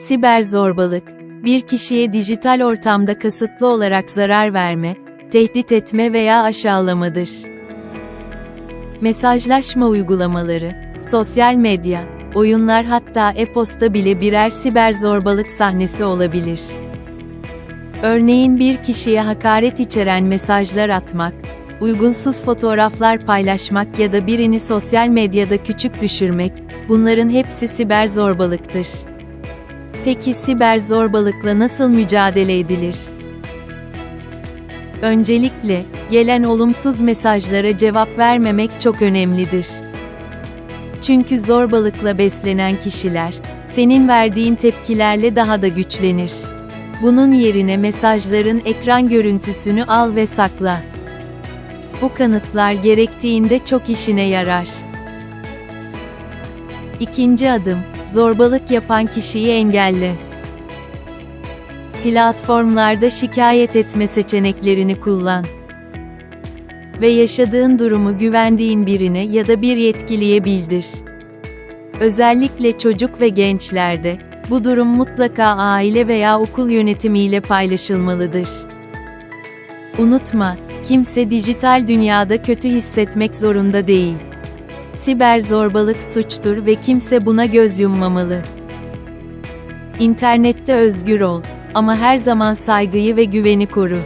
Siber zorbalık, bir kişiye dijital ortamda kasıtlı olarak zarar verme, tehdit etme veya aşağılamadır. Mesajlaşma uygulamaları, sosyal medya, oyunlar hatta e-posta bile birer siber zorbalık sahnesi olabilir. Örneğin bir kişiye hakaret içeren mesajlar atmak, uygunsuz fotoğraflar paylaşmak ya da birini sosyal medyada küçük düşürmek, bunların hepsi siber zorbalıktır. Peki siber zorbalıkla nasıl mücadele edilir? Öncelikle, gelen olumsuz mesajlara cevap vermemek çok önemlidir. Çünkü zorbalıkla beslenen kişiler, senin verdiğin tepkilerle daha da güçlenir. Bunun yerine mesajların ekran görüntüsünü al ve sakla. Bu kanıtlar gerektiğinde çok işine yarar. İkinci adım, zorbalık yapan kişiyi engelle. Platformlarda şikayet etme seçeneklerini kullan. Ve yaşadığın durumu güvendiğin birine ya da bir yetkiliye bildir. Özellikle çocuk ve gençlerde, bu durum mutlaka aile veya okul yönetimiyle paylaşılmalıdır. Unutma, kimse dijital dünyada kötü hissetmek zorunda değil. Siber zorbalık suçtur ve kimse buna göz yummamalı. İnternette özgür ol ama her zaman saygıyı ve güveni koru.